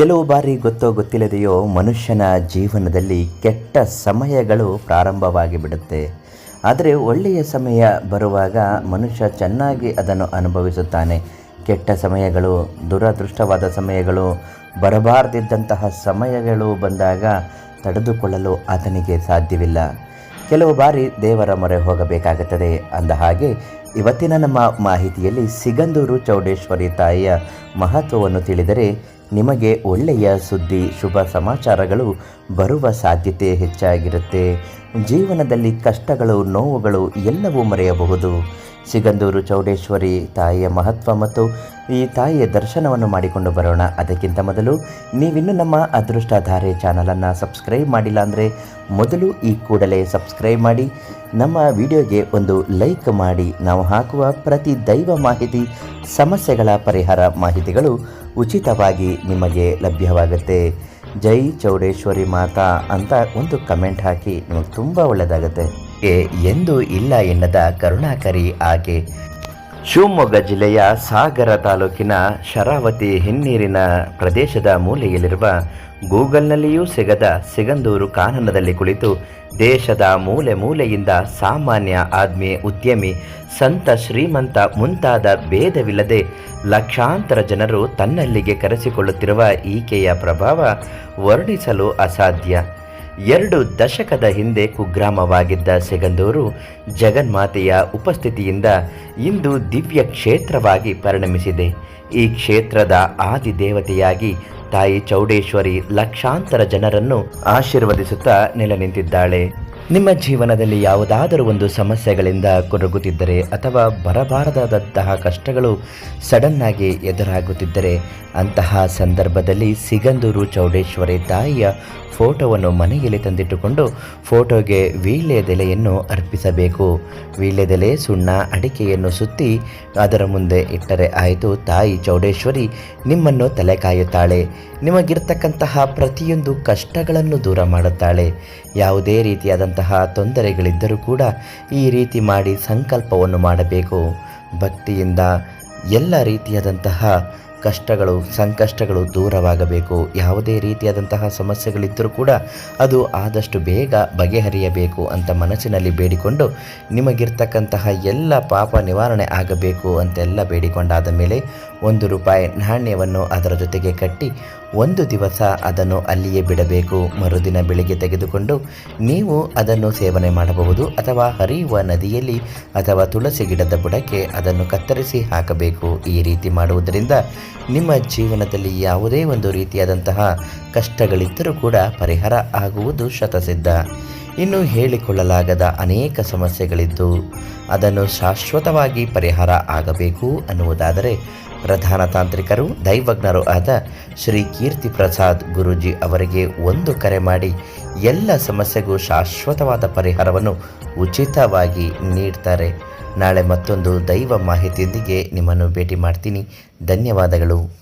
ಕೆಲವು ಬಾರಿ ಗೊತ್ತೋ ಗೊತ್ತಿಲ್ಲದೆಯೋ ಮನುಷ್ಯನ ಜೀವನದಲ್ಲಿ ಕೆಟ್ಟ ಸಮಯಗಳು ಪ್ರಾರಂಭವಾಗಿ ಬಿಡುತ್ತೆ. ಆದರೆ ಒಳ್ಳೆಯ ಸಮಯ ಬರುವಾಗ ಮನುಷ್ಯ ಚೆನ್ನಾಗಿ ಅದನ್ನು ಅನುಭವಿಸುತ್ತಾನೆ. ಕೆಟ್ಟ ಸಮಯಗಳು, ದುರದೃಷ್ಟವಾದ ಸಮಯಗಳು, ಬರಬಾರದಿದ್ದಂತಹ ಸಮಯಗಳು ಬಂದಾಗ ತಡೆದುಕೊಳ್ಳಲು ಆತನಿಗೆ ಸಾಧ್ಯವಿಲ್ಲ. ಕೆಲವು ಬಾರಿ ದೇವರ ಮೊರೆ ಹೋಗಬೇಕಾಗುತ್ತದೆ. ಅಂದ ಹಾಗೆ ಇವತ್ತಿನ ನಮ್ಮ ಮಾಹಿತಿಯಲ್ಲಿ ಸಿಗಂದೂರು ಚೌಡೇಶ್ವರಿ ತಾಯಿಯ ಮಹತ್ವವನ್ನು ತಿಳಿದರೆ ನಿಮಗೆ ಒಳ್ಳೆಯ ಸುದ್ದಿ ಶುಭ ಸಮಾಚಾರಗಳು ಬರುವ ಸಾಧ್ಯತೆ ಹೆಚ್ಚಾಗಿರುತ್ತೆ. ಜೀವನದಲ್ಲಿ ಕಷ್ಟಗಳು, ನೋವುಗಳು ಎಲ್ಲವೂ ಮರೆಯಬಹುದು. ಸಿಗಂದೂರು ಚೌಡೇಶ್ವರಿ ತಾಯಿಯ ಮಹತ್ವ ಮತ್ತು ಈ ತಾಯಿಯ ದರ್ಶನವನ್ನು ಮಾಡಿಕೊಂಡು ಬರೋಣ. ಅದಕ್ಕಿಂತ ಮೊದಲು ನೀವಿನ್ನೂ ನಮ್ಮ ಅದೃಷ್ಟಧಾರೆ ಚಾನಲನ್ನು ಸಬ್ಸ್ಕ್ರೈಬ್ ಮಾಡಿಲ್ಲ ಅಂದರೆ ಮೊದಲು ಈ ಕೂಡಲೇ ಸಬ್ಸ್ಕ್ರೈಬ್ ಮಾಡಿ. ನಮ್ಮ ವಿಡಿಯೋಗೆ ಒಂದು ಲೈಕ್ ಮಾಡಿ. ನಾವು ಹಾಕುವ ಪ್ರತಿ ದೈವ ಮಾಹಿತಿ, ಸಮಸ್ಯೆಗಳ ಪರಿಹಾರ ಮಾಹಿತಿಗಳು ಉಚಿತವಾಗಿ ನಿಮಗೆ ಲಭ್ಯವಾಗುತ್ತೆ. ಜೈ ಚೌಡೇಶ್ವರಿ ಮಾತಾ ಅಂತ ಒಂದು ಕಮೆಂಟ್ ಹಾಕಿ ನಿಮಗೆ ತುಂಬ ಒಳ್ಳೆಯದಾಗುತ್ತೆ ಎಂದು ಇಲ್ಲ ಎನ್ನದ ಕರುಣಾಕರಿ ಆಕೆ ಶಿವಮೊಗ್ಗ ಜಿಲ್ಲೆಯ ಸಾಗರ ತಾಲೂಕಿನ ಶರಾವತಿ ಹಿನ್ನೀರಿನ ಪ್ರದೇಶದ ಮೂಲೆಯಲ್ಲಿರುವ ಗೂಗಲ್ನಲ್ಲಿಯೂ ಸಿಗದ ಸಿಗಂದೂರು ಕಾನನದಲ್ಲಿ ಕುಳಿತು ದೇಶದ ಮೂಲೆ ಮೂಲೆಯಿಂದ ಸಾಮಾನ್ಯ ಆದ್ಮಿ ಉದ್ಯಮಿ, ಸಂತ ಶ್ರೀಮಂತ ಮುಂತಾದ ಭೇದವಿಲ್ಲದೆ ಲಕ್ಷಾಂತರ ಜನರು ತನ್ನಲ್ಲಿಗೆ ಕರೆಸಿಕೊಳ್ಳುತ್ತಿರುವ ಈಕೆಯ ಪ್ರಭಾವ ವರ್ಣಿಸಲು ಅಸಾಧ್ಯ. ಎರಡು ದಶಕದ ಹಿಂದೆ ಕುಗ್ರಾಮವಾಗಿದ್ದ ಸಿಗಂದೂರು ಜಗನ್ಮಾತೆಯ ಉಪಸ್ಥಿತಿಯಿಂದ ಇಂದು ದಿವ್ಯ ಕ್ಷೇತ್ರವಾಗಿ ಪರಿಣಮಿಸಿದೆ. ಈ ಕ್ಷೇತ್ರದ ಆದಿದೇವತೆಯಾಗಿ ತಾಯಿ ಚೌಡೇಶ್ವರಿ ಲಕ್ಷಾಂತರ ಜನರನ್ನು ಆಶೀರ್ವದಿಸುತ್ತಾ ನೆಲೆ ನಿಂತಿದ್ದಾಳೆ. ನಿಮ್ಮ ಜೀವನದಲ್ಲಿ ಯಾವುದಾದರೂ ಒಂದು ಸಮಸ್ಯೆಗಳಿಂದ ಕೊರಗುತ್ತಿದ್ದರೆ ಅಥವಾ ಬರಬಾರದಾದಂತಹ ಕಷ್ಟಗಳು ಸಡನ್ನಾಗಿ ಎದುರಾಗುತ್ತಿದ್ದರೆ, ಅಂತಹ ಸಂದರ್ಭದಲ್ಲಿ ಸಿಗಂದೂರು ಚೌಡೇಶ್ವರಿ ತಾಯಿಯ ಫೋಟೋವನ್ನು ಮನೆಯಲ್ಲಿ ತಂದಿಟ್ಟುಕೊಂಡು ಫೋಟೋಗೆ ವೀಳ್ಯದೆಲೆಯನ್ನು ಅರ್ಪಿಸಬೇಕು. ವೀಳ್ಯದೆಲೆ ಸುಣ್ಣ ಅಡಿಕೆಯನ್ನು ಸುತ್ತಿ ಅದರ ಮುಂದೆ ಇಟ್ಟರೆ ಆಯಿತು. ತಾಯಿ ಚೌಡೇಶ್ವರಿ ನಿಮ್ಮನ್ನು ತಲೆ ಕಾಯುತ್ತಾಳೆ. ನಿಮಗಿರ್ತಕ್ಕಂತಹ ಪ್ರತಿಯೊಂದು ಕಷ್ಟಗಳನ್ನು ದೂರ ಮಾಡುತ್ತಾಳೆ. ಯಾವುದೇ ರೀತಿಯಾದಂತಹ ತೊಂದರೆಗಳಿದ್ದರೂ ಕೂಡ ಈ ರೀತಿ ಮಾಡಿ ಸಂಕಲ್ಪವನ್ನು ಮಾಡಬೇಕು. ಭಕ್ತಿಯಿಂದ ಎಲ್ಲ ರೀತಿಯಾದಂತಹ ಕಷ್ಟಗಳು, ಸಂಕಷ್ಟಗಳು ದೂರವಾಗಬೇಕು. ಯಾವುದೇ ರೀತಿಯಾದಂತಹ ಸಮಸ್ಯೆಗಳಿದ್ದರೂ ಕೂಡ ಅದು ಆದಷ್ಟು ಬೇಗ ಬಗೆಹರಿಯಬೇಕು ಅಂತ ಮನಸ್ಸಿನಲ್ಲಿ ಬೇಡಿಕೊಂಡು ನಿಮಗಿರ್ತಕ್ಕಂತಹ ಎಲ್ಲ ಪಾಪ ನಿವಾರಣೆ ಆಗಬೇಕು ಅಂತೆಲ್ಲ ಬೇಡಿಕೊಂಡಾದ ಮೇಲೆ ಒಂದು ರೂಪಾಯಿ ನಾಣ್ಯವನ್ನು ಅದರ ಜೊತೆಗೆ ಕಟ್ಟಿ ಒಂದು ದಿವಸ ಅದನ್ನು ಅಲ್ಲಿಯೇ ಬಿಡಬೇಕು. ಮರುದಿನ ಬೆಳಿಗ್ಗೆ ತೆಗೆದುಕೊಂಡು ನೀವು ಅದನ್ನು ಸೇವನೆ ಮಾಡಬಹುದು ಅಥವಾ ಹರಿಯುವ ನದಿಯಲ್ಲಿ ಅಥವಾ ತುಳಸಿ ಗಿಡದ ಬುಡಕ್ಕೆ ಅದನ್ನು ಕತ್ತರಿಸಿ ಹಾಕಬೇಕು. ಈ ರೀತಿ ಮಾಡುವುದರಿಂದ ನಿಮ್ಮ ಜೀವನದಲ್ಲಿ ಯಾವುದೇ ಒಂದು ರೀತಿಯಾದಂತಹ ಕಷ್ಟಗಳಿದ್ದರೂ ಕೂಡ ಪರಿಹಾರ ಆಗುವುದು ಶತಸಿದ್ಧ. ಇನ್ನು ಹೇಳಿಕೊಳ್ಳಲಾಗದ ಅನೇಕ ಸಮಸ್ಯೆಗಳಿದ್ದು, ಅದನ್ನು ಶಾಶ್ವತವಾಗಿ ಪರಿಹಾರ ಆಗಬೇಕು ಅನ್ನುವುದಾದರೆ ಪ್ರಧಾನ ತಾಂತ್ರಿಕರು, ದೈವಜ್ಞರು ಆದ ಶ್ರೀ ಕೀರ್ತಿ ಪ್ರಸಾದ್ ಗುರೂಜಿ ಅವರಿಗೆ ಒಂದು ಕರೆ ಮಾಡಿ, ಎಲ್ಲ ಸಮಸ್ಯೆಗೂ ಶಾಶ್ವತವಾದ ಪರಿಹಾರವನ್ನು ಉಚಿತವಾಗಿ ನೀಡ್ತಾರೆ. ನಾಳೆ ಮತ್ತೊಂದು ದೈವ ಮಾಹಿತಿಯೊಂದಿಗೆ ನಿಮ್ಮನ್ನು ಭೇಟಿ ಮಾಡ್ತೀನಿ. ಧನ್ಯವಾದಗಳು.